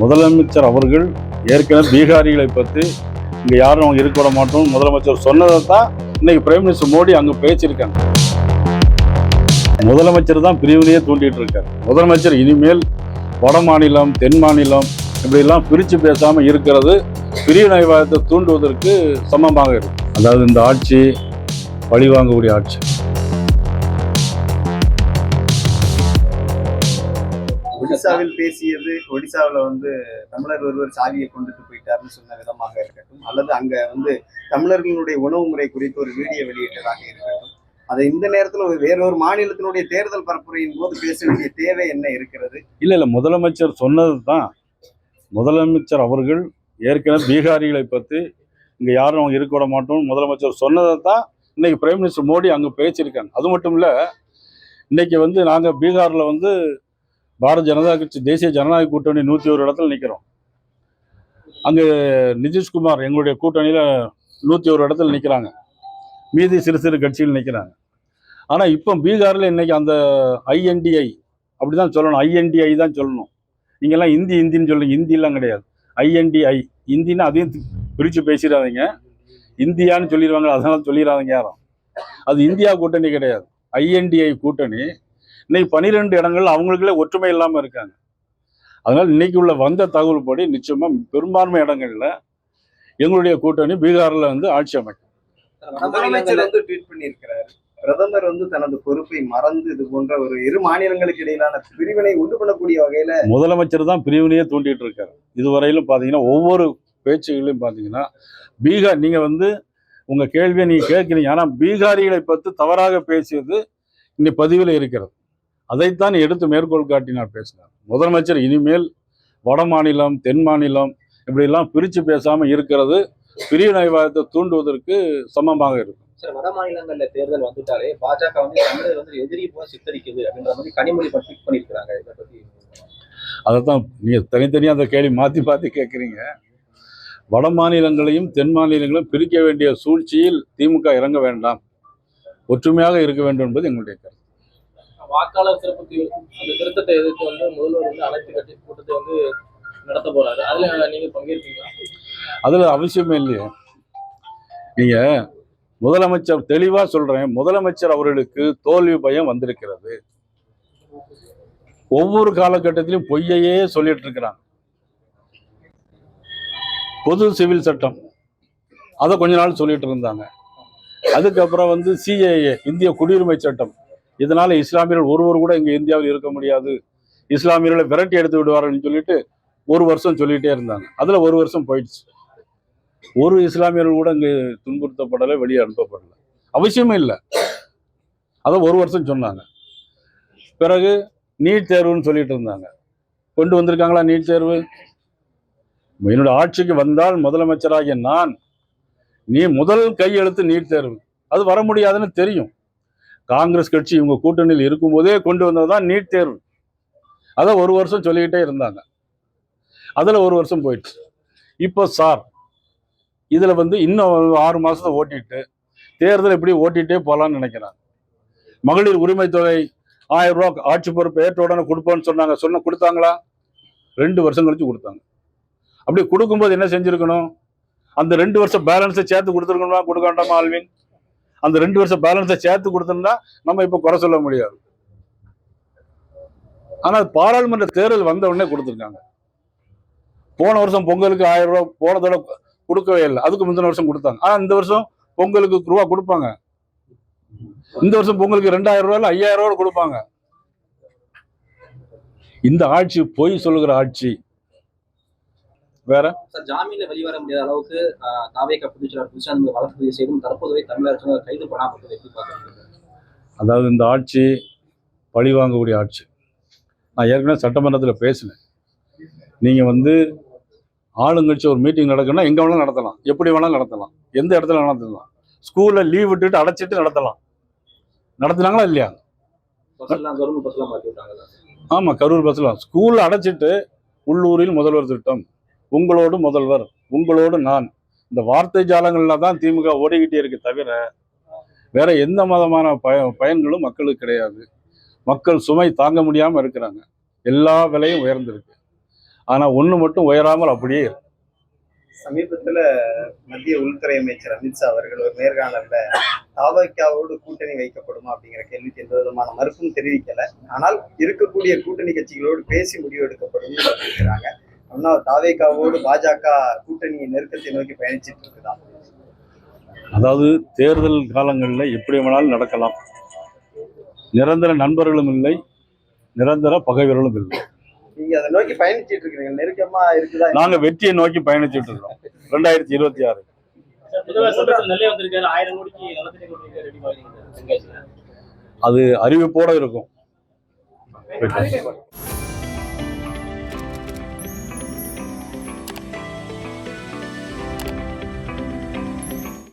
முதலமைச்சர் அவர்கள் ஏற்கனவே பீகாரிகளை பற்றி இங்கே யாரும் அவங்க இருக்க விட மாட்டோம். முதலமைச்சர் சொன்னதை தான் இன்னைக்கு பிரைம் மினிஸ்டர் மோடி அங்கே பேசியிருக்காங்க. முதலமைச்சர் தான் பிரிவினையே தூண்டிட்டு இருக்கார். முதலமைச்சர் இனிமேல் வட மாநிலம் தென் மாநிலம் இப்படிலாம் பிரித்து பேசாமல் இருக்கிறது பிரிவினைவாதத்தை தூண்டுவதற்கு சமமாக இருக்கும் அதாவது இந்த ஆட்சி பழிவாங்கக்கூடிய ஆட்சி. ஒடிசாவில் பேசியது ஒடிசாவில் வந்து தமிழர் ஒருவர் சாவியை கொண்டுட்டு போயிட்டாருன்னு சொன்ன விதமாக இருக்கட்டும் அல்லது அங்க வந்து தமிழர்களுடைய உணவு முறை குறித்து ஒரு வீடியோ வெளியிட்டதாக இருக்கட்டும். அதை இந்த நேரத்தில் ஒரு வேறொரு மாநிலத்தினுடைய தேர்தல் பரப்புரையின் போது பேச வேண்டிய தேவை என்ன இருக்கிறது? இல்லை இல்லை முதலமைச்சர் சொன்னது தான் முதலமைச்சர் அவர்கள் ஏற்கனவே பீகாரிகளை பற்றி இங்கே யாரும் அவங்க இருக்க விட மாட்டோம் முதலமைச்சர் சொன்னதை தான் இன்னைக்கு பிரைம் மினிஸ்டர் மோடி அங்கே பேசியிருக்காங்க அது மட்டும் இல்லை இன்னைக்கு வந்து நாங்கள் பீகாரில் வந்து பாரதிய ஜனதா கட்சி தேசிய ஜனநாயக கூட்டணி நூற்றி ஒரு இடத்துல நிற்கிறோம் அங்கே நிதிஷ்குமார் எங்களுடைய கூட்டணியில் நூற்றி ஒரு இடத்துல நிற்கிறாங்க மீதி சிறு சிறு கட்சிகள் நிற்கிறாங்க ஆனால் இப்போ பீகாரில் இன்னைக்கு அந்த ஐஎன்டிஐ அப்படி தான் சொல்லணும். ஐஎன்டிஐ தான் சொல்லணும். நீங்கள்லாம் ஹிந்தி ஹிந்தின்னு சொல்லுங்க. ஹிந்திலாம் கிடையாது. ஐஎன்டிஐ ஹிந்தின்னா அதையும் பிரித்து பேசிடாதீங்க. இந்தியான்னு சொல்லிடுவாங்க அதனால சொல்லிடாதீங்க யாரும். அது இந்தியா கூட்டணி கிடையாது. ஐஎன்டிஐ கூட்டணி இன்னைக்கு பன்னிரெண்டு இடங்கள் அவங்களுக்குள்ளே ஒற்றுமை இல்லாமல் இருக்காங்க. அதனால் இன்னைக்கு உள்ள வந்த தகவல் படி நிச்சயமாக பெரும்பான்மை இடங்கள்ல எங்களுடைய கூட்டணி பீகாரில் வந்து ஆட்சி அமைக்கும். முதலமைச்சர் வந்து ட்வீட் பண்ணியிருக்கிறார். பிரதமர் வந்து தனது பொறுப்பை மறந்து இது போன்ற ஒரு இரு மாநிலங்களுக்கு இடையிலான பிரிவினை உண்டு பண்ணக்கூடிய வகையில முதலமைச்சர் தான் பிரிவினையே தூண்டிட்டு இருக்காரு. இதுவரையிலும் பார்த்தீங்கன்னா ஒவ்வொரு பேச்சுகளையும் பார்த்தீங்கன்னா பீகார் நீங்கள் வந்து உங்கள் கேள்வியை நீங்கள் கேட்குறீங்க. ஆனால் பீகாரிகளை பற்றி தவறாக பேசியது இன்னைக்கு பதிவில் இருக்கிறது. அதைத்தான் எடுத்து மேற்கோள் காட்டினார் பேசினார். முதலமைச்சர் இனிமேல் வட மாநிலம் தென் மாநிலம் இப்படிலாம் பிரித்து பேசாமல் இருக்கிறது பிரிவினைவாதத்தை தூண்டுவதற்கு சமமாக இருக்கும். வட மாநிலங்கள்ல தேர்தல் வந்துட்டாலே பாஜக வந்து தமிழர் வந்து எதிரி போல சித்தரிக்குது அப்படின்ற மாதிரி கனிமொழி ட்வீட் பண்ணியிருக்கிறாங்க. இதை பத்தி அதைத்தான் நீங்கள் தனித்தனியாக அந்த கேள்வி மாற்றி மாற்றி கேட்குறீங்க வட மாநிலங்களையும் தென் மாநிலங்களையும் பிரிக்க வேண்டிய சூழ்ச்சியில் திமுக இறங்க வேண்டாம். ஒற்றுமையாக இருக்க வேண்டும் என்பது எங்களுடைய கருத்து. வாக்காளர் சிறப்பு தீ- அந்த திருத்தத்தை எதிர்த்து வந்து முதல்வர் வந்து அனைத்து கட்சி கூட்டத்தை வந்து நடத்த போறாரு. அதுல நீங்க பங்கேற்பீங்களா அதுல அவசியமே இல்லையே. நீங்க முதலமைச்சர் தெளிவா சொல்றேன். முதலமைச்சர் அவர்களுக்கு தோல்வி பயம் வந்திருக்கிறது. ஒவ்வொரு காலகட்டத்திலும் பொய்யையே சொல்லிட்டு இருக்கிறாங்க. பொது சிவில் சட்டம். அதை கொஞ்ச நாள் சொல்லிட்டு இருந்தாங்க. அதுக்கப்புறம் வந்து சிஏஏ இந்திய குடியுரிமை சட்டம். இதனால இஸ்லாமியர்கள் ஒருவர் கூட இங்கே இந்தியாவில் இருக்க முடியாது. இஸ்லாமியர்களை விரட்டி எடுத்து விடுவார்கள்னு சொல்லிட்டு ஒரு வருஷம் சொல்லிட்டே இருந்தாங்க. அதில் ஒரு வருஷம் போயிடுச்சு. ஒரு இஸ்லாமியர்கள் கூட இங்கே துன்புறுத்தப்படலை வெளியே அனுப்பப்படலை. அவசியமே இல்லை. அதை ஒரு வருஷம் சொன்னாங்க. பிறகு நீட் தேர்வுன்னு சொல்லிட்டு இருந்தாங்க. கொண்டு வந்திருக்காங்களா நீட் தேர்வு? என்னோட ஆட்சிக்கு வந்தால் முதலமைச்சராகிய நான் நீ முதல் கையெழுத்து நீட் தேர்வு. அது வர முடியாதுன்னு தெரியும். காங்கிரஸ் கட்சி இவங்க கூட்டணியில் இருக்கும்போதே கொண்டு வந்தது தான் நீட் தேர்வு. அதை ஒரு வருஷம் சொல்லிக்கிட்டே இருந்தாங்க. அதில் ஒரு வருஷம் போயிடுச்சு. இப்போ சார் இதில் வந்து இன்னும் ஆறு மாதத்தை ஓட்டிட்டு தேர்தல் எப்படி ஓட்டிகிட்டே போகலான்னு நினைக்கிறாங்க மகளிர் உரிமை தொகை ஆயிரம் ரூபா ஆட்சி பொறுப்பு ஏற்றோடனே கொடுப்போன்னு சொன்னாங்க. சொன்ன கொடுத்தாங்களா? ரெண்டு வருஷம் கழிச்சு கொடுத்தாங்க. அப்படி கொடுக்கும்போது என்ன செஞ்சுருக்கணும்? அந்த ரெண்டு வருஷம் பேலன்ஸை சேர்த்து கொடுத்துருக்கணுமா? கொடுக்க வேண்டாமா ஆல்வின்? அந்த ரெண்டு வருஷம் பேலன்ஸை சேர்த்து கொடுத்துருந்தா நம்ம இப்போ குறை சொல்ல முடியாது. ஆனால் பாராளுமன்ற தேர்தல் வந்த உடனே கொடுத்துருக்காங்க. போன வருஷம் பொங்கலுக்கு ஆயிரம் ரூபா போன தடவை கொடுக்கவே இல்லை. அதுக்கு முந்தின வருஷம் கொடுத்தாங்க. ஆனால் இந்த வருஷம் பொங்கலுக்கு ரூபா கொடுப்பாங்க. இந்த வருஷம் பொங்கலுக்கு ரெண்டாயிரம் ரூபாயில் ஐயாயிரம் ரூபா கொடுப்பாங்க. இந்த ஆட்சி பொய் சொல்லுகிற ஆட்சி வேற? சார் ஜாமீன்ல வெளிவர முடியாத அளவுக்கு தாவேக பொதுச்செயலாளர் புதுசாமி வழக்கு பதிவு செய்தும் தற்போது அரசு கைது பண்ணாமல் எப்படி பார்க்குறீங்க? அதாவது இந்த ஆட்சி பழி வாங்கக்கூடிய ஆட்சி. நான் ஏற்கனவே சட்டமன்றத்தில் பேசினேன். நீங்கள் வந்து ஆளுங்கட்சி ஒரு மீட்டிங் நடக்குன்னா எங்கே வேணாலும் நடத்தலாம். எப்படி வேணாலும் நடத்தலாம். எந்த இடத்துல நடத்தலாம். ஸ்கூலில் லீவ் விட்டுட்டு அடைச்சிட்டு நடத்தலாம். நடத்துனாங்களா இல்லையா? ஆமாம் கரூர் பஸ்ஸில் ஸ்கூலில் அடைச்சிட்டு உள்ளூரில் முதல்வர் திட்டம். உங்களோடு முதல்வர் உங்களோடு நான். இந்த வார்த்தை ஜாலங்களில் தான் திமுக ஓடிக்கிட்டே இருக்கு தவிர வேற எந்த மதமான பய பயன்களும் மக்களுக்கு கிடையாது. மக்கள் சுமை தாங்க முடியாமல் இருக்கிறாங்க. எல்லா விலையும் உயர்ந்திருக்கு. ஆனால் ஒன்று மட்டும் உயராமல் அப்படியே இருக்கு. சமீபத்துல மத்திய உள்துறை அமைச்சர் அமித்ஷா அவர்கள் ஒரு நேர்காணல்ல தாவக்காவோடு கூட்டணி வைக்கப்படுமா அப்படிங்கிற கேள்விக்கு எந்த விதமான மறுப்பும் தெரிவிக்கல. ஆனால் இருக்கக்கூடிய கூட்டணி கட்சிகளோடு பேசி முடிவு எடுக்கப்படும் அப்படிங்கிறாங்க அப்படின்னா தாவேக்காவோடு பாஜக கூட்டணி நெருக்கத்தை நோக்கி பயணிச்சிட்டு இருக்குதா? அதாவது தேர்தல் காலங்களில் எப்படி வேணாலும் நடக்கலாம். நிரந்தர நண்பர்களும் இல்லை நிரந்தர பகைவர்களும் இல்லை. நீங்க அதை நோக்கி பயணிச்சிட்டு இருக்கீங்க நெருக்கமா இருக்குதா? நாங்க வெற்றியை நோக்கி பயணிச்சுட்டு இருக்கோம் ரெண்டாயிரத்தி இருபத்தி ஆறு. அது அறிவிப்போட இருக்கும்.